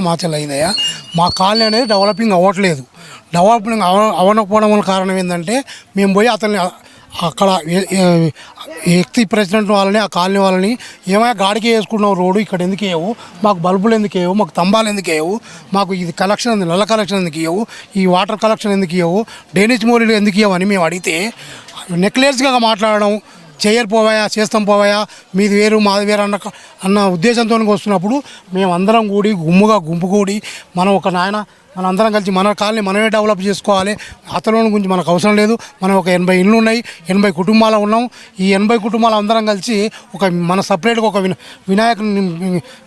మాచల్ అయినాయా? మా కాలనీ అనేది డెవలపింగ్ అవ్వట్లేదు. డెవలపింగ్ అవ అవ్వకపోవడం వల్ల కారణం ఏంటంటే మేము పోయి అతన్ని అక్కడ వ్యక్తి ప్రెసిడెంట్ వాళ్ళని ఆ కాలనీ వాళ్ళని ఏమైనా గాడికి వేసుకున్నావు రోడ్డు ఇక్కడ ఎందుకు వేయవు? మాకు బల్బులు ఎందుకు వేయవు? మాకు స్తంభాలు ఎందుకు వేయవు? మాకు ఇది కలెక్షన్ నల్ల కలెక్షన్ ఎందుకు ఇవ్వవు ఈ వాటర్ కలెక్షన్ ఎందుకు ఇవ్వవు డ్రైనేజ్ మోరీలు ఎందుకు ఇవ్వవు అని మేము అడిగితే నెక్లెస్గా మాట్లాడడం చేయరు పోవాయా చేస్తాం పోవాయా మీది వేరు మాది వేరు అన్న అన్న ఉద్దేశంతో వస్తున్నప్పుడు మేమందరం కూడి గుమ్ముగా గుంపు కూడి మనం ఒక నాయన మన అందరం కలిసి మన కాలనీ మనమే డెవలప్ చేసుకోవాలి. అతలోని గురించి మనకు అవసరం లేదు. మనం ఒక ఎనభై ఇళ్ళు ఉన్నాయి ఎనభై కుటుంబాలు ఉన్నాం. ఈ ఎనభై కుటుంబాలు అందరం కలిసి ఒక మన సపరేట్గా ఒక విన వినాయకుని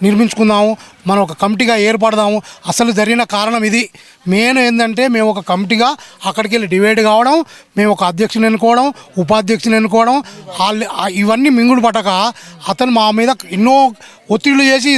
నిర్మించుకుందాము. మనం ఒక కమిటీగా ఏర్పడదాము. అసలు జరిగిన కారణం ఇది. మెయిన్ ఏంటంటే మేము ఒక కమిటీగా అక్కడికి వెళ్ళి డివైడ్ కావడం మేము ఒక అధ్యక్షుని ఎన్నుకోవడం ఉపాధ్యక్షుని ఎన్నుకోవడం. వాళ్ళ- ఇవన్నీ మింగుడు పట్టక అతను మా మీద ఎన్నో ఒత్తిళ్ళు చేసి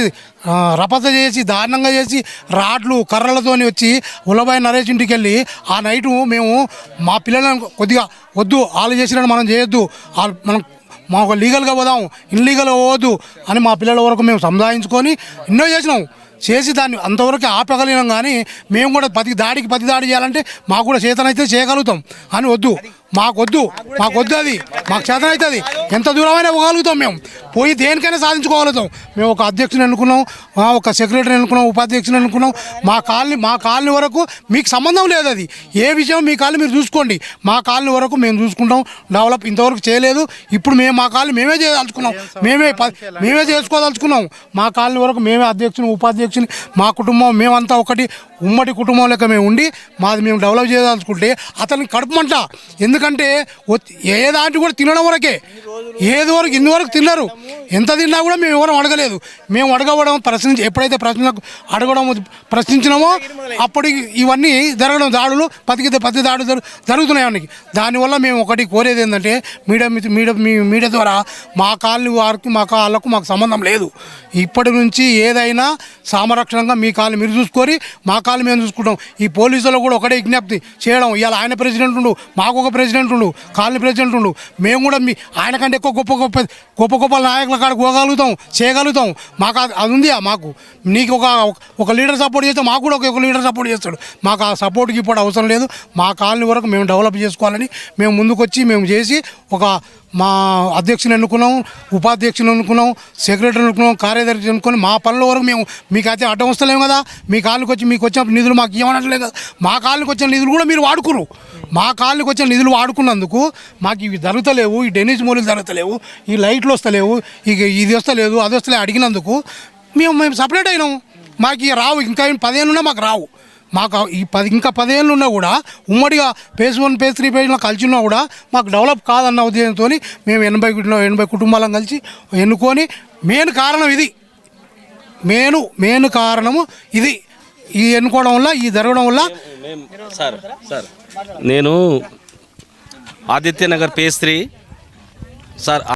రపత చేసి దారుణంగా చేసి రాడ్లు కర్రలతోని వచ్చి ఉలబాయి నరేష్ ఇంటికి వెళ్ళి ఆ నైటు మేము మా పిల్లలను కొద్దిగా వద్దు వాళ్ళు చేసినట్టు మనం చేయొద్దు వాళ్ళు మనం మాకు లీగల్గా పోదాం ఇన్లీగల్గా పోవద్దు అని మా పిల్లల వరకు మేము సంధాయించుకొని ఎన్నో చేసినాం. చేసి దాన్ని అంతవరకు ఆపగలిగినాం కానీ మేము కూడా పది దాడికి పది దాడి చేయాలంటే మాకు కూడా చేతనైతే చేయగలుగుతాం అని వద్దు. మాకొద్దు మాకొద్దు అది. మాకు చేతనైతుంది. ఎంత దూరమైనా పోగలుగుతాం మేము. పోయి దేనికైనా సాధించుకోగలుగుతాం. మేము ఒక అధ్యక్షుని అనుకున్నాం ఒక సెక్రటరీ అనుకున్నాం ఉపాధ్యక్షుని అనుకున్నాం మా కాలనీ మా కాలనీ వరకు మీకు సంబంధం లేదు అది. ఏ విషయం మీ కాలనీ మీరు చూసుకోండి. మా కాలనీ వరకు మేము చూసుకుంటాం. డెవలప్ ఇంతవరకు చేయలేదు. ఇప్పుడు మేము మా కాలనీ మేమే చేయదలుచుకున్నాం. మేమే ప- మేమే చేసుకోదలుచుకున్నాం. మా కాలనీ వరకు మేమే అధ్యక్షుని ఉపాధ్యక్షుని మా కుటుంబం మేమంతా ఒకటి ఉమ్మడి కుటుంబం లెక్క మేము ఉండి మాది మేము డెవలప్ చేయదలుచుకుంటే అతనికి కడుపుమంట ఎందుకంటే ఏ దాంట్లో కూడా తినడం వరకే. ఏది వరకు ఇన్ని వరకు తిన్నారు? ఎంత తిన్నా కూడా మేము ఎవరం అడగలేదు. మేము అడగవడం ప్రశ్నించి ఎప్పుడైతే ప్రశ్నకు అడగడం ప్రశ్నించినామో అప్పటి ఇవన్నీ జరగడం దాడులు పతికితే పతి దాడులు జరుగుతున్నాయి అన్నకి. దానివల్ల మేము ఒకటి కోరేది ఏంటంటే మీడియా మీడియా మీ మీడియా ద్వారా మా కాళ్ళు వారికి మా కాళ్ళకు మాకు సంబంధం లేదు. ఇప్పటి నుంచి ఏదైనా సామరక్షణంగా మీ కాళ్ళు మీరు చూసుకొని మా కాళ్ళు మేము చూసుకుంటాం. ఈ పోలీసులు కూడా ఒకటే విజ్ఞప్తి చేయడం. ఇవాళ ఆయన ప్రెసిడెంట్ ఉండు మాకు ఒక ప్రెసిడెంట్ ఉండు కాలనీ ప్రెసిడెంట్ ఉండు. మేము కూడా మీ ఆయన కంటే ఎక్కువ గొప్ప గొప్ప గొప్ప గొప్ప నాయకుల కాడికి పోగలుగుతాం చేయగలుగుతాం. మాకు అది- ఉంది మాకు. నీకు ఒక ఒక లీడర్ సపోర్ట్ చేస్తే మాకు కూడా ఒక లీడర్ సపోర్ట్ చేస్తాడు. మాకు ఆ సపోర్ట్కి ఇప్పుడు అవసరం లేదు. మా కాలనీ వరకు మేము డెవలప్ చేసుకోవాలని మేము ముందుకొచ్చి మేము చేసి ఒక మా అధ్యక్షుని ఎన్నుకున్నాం ఉపాధ్యక్షుని ఎన్నుకున్నాం సెక్రటరీ ఎన్నుకున్నాం కార్యదర్శి ఎన్నుకొని మా పనుల వరకు మేము మీకు అయితే అడ్డం వస్తలేము కదా. మీ కాళ్ళకి వచ్చి మీకు వచ్చిన నిధులు మాకు ఇవ్వనట్లేదు కదా. మా కాళ్ళకి వచ్చిన నిధులు కూడా మీరు వాడుకురు మా కాళ్ళకి వచ్చిన నిధులు వాడుకున్నందుకు మాకు ఇవి జరుగుతలేవు ఈ డెనిస్ మూలీలు జరుగుతలేవు ఈ లైట్లు వస్తలేవు ఇక ఇది వస్తలేదు అది వస్తలేదు అడిగినందుకు మేము మేము సపరేట్ అయినాం. మాకు రావు ఇంకా పదిహేను ఉన్నా మాకు రావు. మాకు ఈ పది ఇంకా పదేళ్ళు ఉన్నా కూడా ఉమ్మడిగా పేజ్ వన్ పేజ్ త్రీ పేజ్లో కలిసి ఉన్నా కూడా మాకు డెవలప్ కాదన్న ఉద్దేశంతో మేము ఎనభై ఎనభై కుటుంబాలను కలిసి ఎన్నుకొని మెయిన్ కారణం ఇది. మెయిన్ మెయిన్ కారణము ఇది. ఈ ఎన్నుకోవడం వల్ల ఈ జరగడం వల్ల సార్ సార్. నేను ఆదిత్యనగర్ పేస్త్రీ సార్